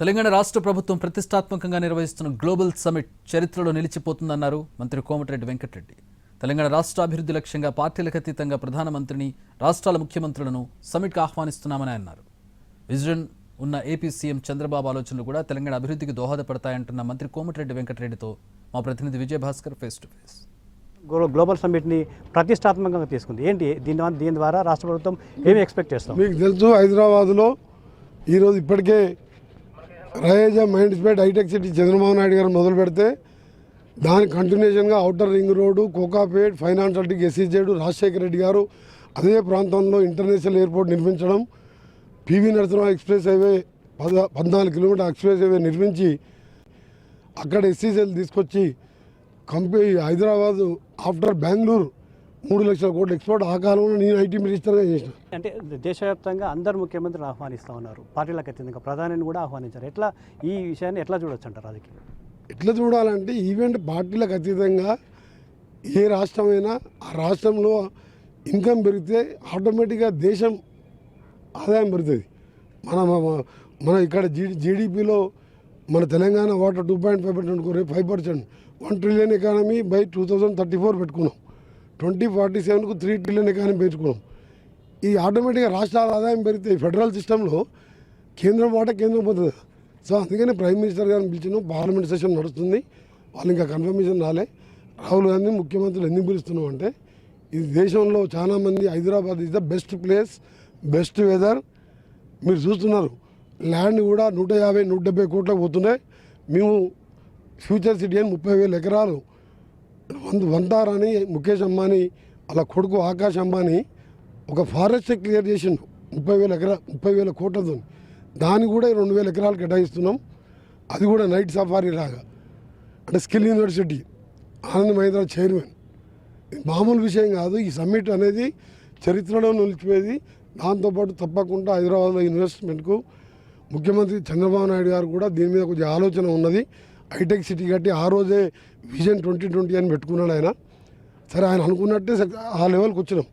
తెలంగాణ రాష్ట్ర ప్రభుత్వం ప్రతిష్టాత్మకంగా నిర్వహిస్తున్న గ్లోబల్ సమిట్ చరిత్రలో నిలిచిపోతుందన్నారు మంత్రి కోమటిరెడ్డి వెంకటరెడ్డి. తెలంగాణ రాష్ట్ర అభివృద్ధి లక్ష్యంగా పార్టీలకు అతీతంగా ప్రధానమంత్రిని రాష్ట్రాల ముఖ్యమంత్రులను సమిట్కు ఆహ్వానిస్తున్నామని అన్నారు. విజన్ ఉన్న ఏపీ సీఎం చంద్రబాబు ఆలోచనలు కూడా తెలంగాణ అభివృద్ధికి దోహదపడతాయంటున్న మంత్రి కోమటిరెడ్డి వెంకటరెడ్డితో మా ప్రతినిధి విజయభాస్కర్ ఫేస్ టు ఫేస్. గ్లో- గ్లోబల్ సమ్మిట్ని ప్రతిష్టాత్మకంగా తీసుకుంది. ఏంటి? దీని ద్వారా- దీని ద్వారా రాష్ట్ర ప్రభుత్వం ఏమి ఎక్స్పెక్ట్ చేస్తాం? మీకు తెలుసు హైదరాబాద్లో ఈరోజు ఇప్పటికే రయేజా Mindspace hitech city Chandrababu Naidu garu మొదలు పెడితే దాని కంటిన్యూషన్గా outer ring road Kokapet finance tick SEZ Rajasekhara Reddy garu అదే ప్రాంతంలో ఇంటర్నేషనల్ ఎయిర్పోర్ట్ నిర్మించడం పివి నరసింహ ఎక్స్ప్రెస్ హైవే పద పద్నాలుగు కిలోమీటర్ ఎక్స్ప్రెస్ హైవే నిర్మించి అక్కడ ఎస్సీజెల్ తీసుకొచ్చి కంపెనీ హైదరాబాదు ఆఫ్టర్ బెంగళూరు మూడు లక్షల కోట్ల ఎక్స్పోర్ట్ ఆ కాలంలో నేను ఐటీ మినిస్టర్గా చేసిన. అంటే దేశవ్యాప్తంగా అందరు ముఖ్యమంత్రులు ఆహ్వానిస్తూ ఉన్నారు. పార్టీలకు అత్యంతంగా ప్రధానిని కూడా ఆహ్వానించారు. ఎట్లా ఈ విషయాన్ని ఎట్లా చూడొచ్చు అంటారు రాజకీయం? ఎట్లా చూడాలంటే ఈవెంట్ పార్టీలకు అతీతంగా ఏ రాష్ట్రమైనా ఆ రాష్ట్రంలో ఇన్కమ్ పెరిగితే ఆటోమేటిక్గా దేశం ఆదాయం పెరుగుతుంది. మన మన- ఇక్కడ జీ జీడిపిలో మన తెలంగాణ వాటర్ two point five percent అనుకోరే five percent one trillion economy by two thousand thirty four పెట్టుకున్నాం. ట్వంటీ ఫార్టీ సెవెన్కు త్రీ ట్రిలియన్ ఎకానమీ పెంచుకున్నాం. ఈ ఆటోమేటిక్గా రాష్ట్రాల ఆదాయం పెరిగితే ఫెడరల్ సిస్టంలో కేంద్రం వాట కేంద్రం పోతుంది. సో అందుకని ప్రైమ్ మినిస్టర్ గారిని పిలిచిన పార్లమెంట్ సెషన్ నడుస్తుంది. వాళ్ళు ఇంకా కన్ఫర్మేషన్ రాలే. రాహుల్ గాంధీ ముఖ్యమంత్రులు ఎందుకు పిలుస్తున్నాం అంటే ఇది దేశంలో చాలామంది Hyderabad is the best place best weather మీరు చూస్తున్నారు ల్యాండ్ కూడా నూట యాభై నూట డెబ్బై కోట్లకు పోతున్నాయి. మేము ఫ్యూచర్ సిటీ అని ముప్పై వేల ఎకరాలు వంద వంతార్ అని ముఖేష్ అంబానీ అలా కొడుకు ఆకాష్ అంబానీ ఒక ఫారెస్ట్ క్లియర్ చేసిండు. ముప్పై వేల ఎకరా ముప్పై వేల కోట్లతో. దాన్ని కూడా రెండు వేల ఎకరాలు కేటాయిస్తున్నాం. అది కూడా నైట్ సఫారీ లాగా. అంటే skill university Anand Mahindra chairman. ఇది మామూలు విషయం కాదు. ఈ సమ్మిట్ అనేది చరిత్రలో నిలిచిపోయేది. దాంతోపాటు తప్పకుండా హైదరాబాద్లో ఇన్వెస్ట్మెంట్కు ముఖ్యమంత్రి చంద్రబాబు నాయుడు గారు కూడా దీని మీద కొంచెం ఆలోచన ఉన్నది. హైటెక్ సిటీ కట్టి ఆ రోజే విజన్ ట్వంటీ ట్వంటీ అని పెట్టుకున్నాడు ఆయన. సరే ఆయన అనుకున్నట్టే ఆ లెవెల్కి వచ్చినాం.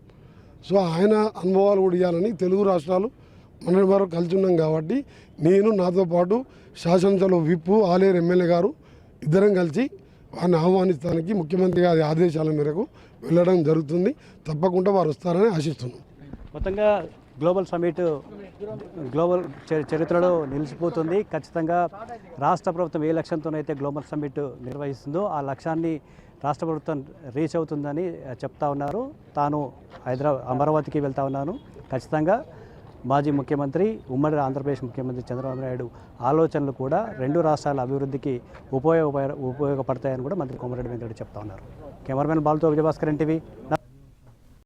సో ఆయన అనుభవాలు కూడా ఇవ్వాలని తెలుగు రాష్ట్రాలు మన వరకు కలిసి ఉన్నాం కాబట్టి నేను నాతో పాటు శాసనసభ విప్పు ఆలేరు ఎమ్మెల్యే గారు ఇద్దరం కలిసి వారిని ఆహ్వానిస్తానికి ముఖ్యమంత్రి గారి ఆదేశాల మేరకు వెళ్ళడం జరుగుతుంది. తప్పకుండా వారు వస్తారని ఆశిస్తున్నాం. మొత్తంగా గ్లోబల్ సమ్మిట్ గ్లోబల్ చరిత్రలో నిలిచిపోతుంది. ఖచ్చితంగా రాష్ట్ర ప్రభుత్వం ఏ లక్ష్యంతోనైతే గ్లోబల్ సమ్మిట్ నిర్వహిస్తుందో ఆ లక్ష్యాన్ని రాష్ట్ర ప్రభుత్వం రీచ్ అవుతుందని చెప్తా ఉన్నారు. తాను హైదరాబాద్ అమరావతికి వెళ్తా ఉన్నాను. ఖచ్చితంగా మాజీ ముఖ్యమంత్రి ఉమ్మడి ఆంధ్రప్రదేశ్ ముఖ్యమంత్రి చంద్రబాబు నాయుడు ఆలోచనలు కూడా రెండు రాష్ట్రాల అభివృద్ధికి ఉపయోగ ఉపయోగపడతాయని కూడా మంత్రి కోమరెడ్డి వెంకరెడ్డి చెప్తా ఉన్నారు. కెమెరామెన్ బాలతో విజయభాస్కర్ ఎన్టీవీ.